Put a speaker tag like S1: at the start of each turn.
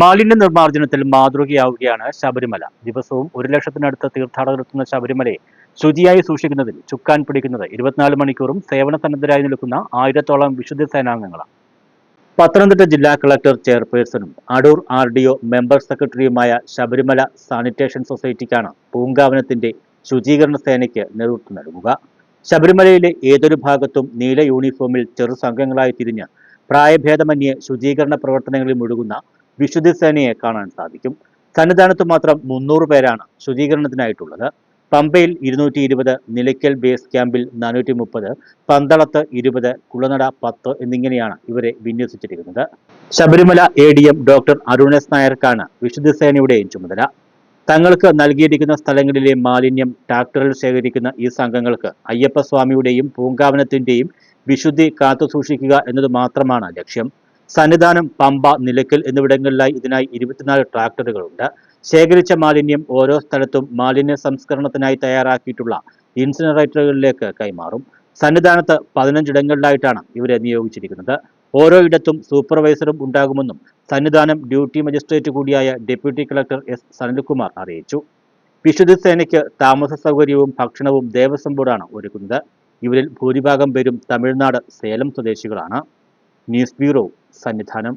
S1: മാലിന്യ നിർമ്മാർജനത്തിൽ മാതൃകയാവുകയാണ് ശബരിമല. ദിവസവും ഒരു ലക്ഷത്തിനടുത്ത് തീർത്ഥാടകർ എത്തുന്ന ശബരിമലയെ ശുചിയായി സൂക്ഷിക്കുന്നതിൽ ചുക്കാൻ പിടിക്കുന്നത് ഇരുപത്തിനാല് മണിക്കൂറും സേവന സന്നദ്ധരായി നിൽക്കുന്ന ആയിരത്തോളം വിശുദ്ധ സേനാംഗങ്ങളാണ്. പത്തനംതിട്ട ജില്ലാ collector ചെയർപേഴ്സണും Adoor R D O member സെക്രട്ടറിയുമായ ശബരിമല സാനിറ്റേഷൻ സൊസൈറ്റിക്കാണ് പൂങ്കാവനത്തിന്റെ ശുചീകരണ സേനയ്ക്ക് നേതൃത്വം നൽകുക. ശബരിമലയിലെ ഏതൊരു ഭാഗത്തും നീല യൂണിഫോമിൽ ചെറു സംഘങ്ങളായി തിരിഞ്ഞ് പ്രായഭേദമന്യേ ശുചീകരണ പ്രവർത്തനങ്ങളിൽ മുഴുകുന്ന വിശുദ്ധ സേനയെ കാണാൻ സാധിക്കും. സന്നിധാനത്ത് മാത്രം മുന്നൂറ് പേരാണ് ശുചീകരണത്തിനായിട്ടുള്ളത്. പമ്പയിൽ ഇരുന്നൂറ്റി ഇരുപത് നിലയ്ക്കൽ ബേസ് ക്യാമ്പിൽ നാനൂറ്റി മുപ്പത് പന്തളത്ത് ഇരുപത് കുളനട പത്ത് എന്നിങ്ങനെയാണ് ഇവരെ വിന്യസിച്ചിരിക്കുന്നത്. Sabarimala A D M doctor Arunesh നായർക്കാണ് വിശുദ്ധ സേനയുടെയും ചുമതല. തങ്ങൾക്ക് നൽകിയിരിക്കുന്ന സ്ഥലങ്ങളിലെ മാലിന്യം ട്രാക്ടറിൽ ശേഖരിക്കുന്ന ഈ സംഘങ്ങൾക്ക് അയ്യപ്പസ്വാമിയുടെയും പൂങ്കാവനത്തിന്റെയും വിശുദ്ധി കാത്തുസൂക്ഷിക്കുക എന്നത് മാത്രമാണ് ലക്ഷ്യം. സന്നിധാനം പമ്പ നിലയ്ക്കൽ എന്നിവിടങ്ങളിലായി ഇതിനായി ഇരുപത്തിനാല് ട്രാക്ടറുകളുണ്ട്. ശേഖരിച്ച മാലിന്യം ഓരോ സ്ഥലത്തും മാലിന്യ സംസ്കരണത്തിനായി തയ്യാറാക്കിയിട്ടുള്ള ഇൻസിനറേറ്ററുകളിലേക്ക് കൈമാറും. സന്നിധാനത്ത് പതിനഞ്ചിടങ്ങളിലായിട്ടാണ് ഇവരെ നിയോഗിച്ചിരിക്കുന്നത്. ഓരോ ഇടത്തും സൂപ്പർവൈസറും ഉണ്ടാകുമെന്നും സന്നിധാനം ഡ്യൂട്ടി മജിസ്ട്രേറ്റ് കൂടിയായ ഡെപ്യൂട്ടി കളക്ടർ എസ്. സനിൽകുമാർ അറിയിച്ചു. വിശുദ്ധ സേനയ്ക്ക് താമസ സൗകര്യവും ഭക്ഷണവും ദേവസ്വം ബോർഡാണ് ഒരുക്കുന്നത്. ഇവരിൽ ഭൂരിഭാഗം പേരും തമിഴ്നാട് സേലം സ്വദേശികളാണ്. News bureau Sannidhanam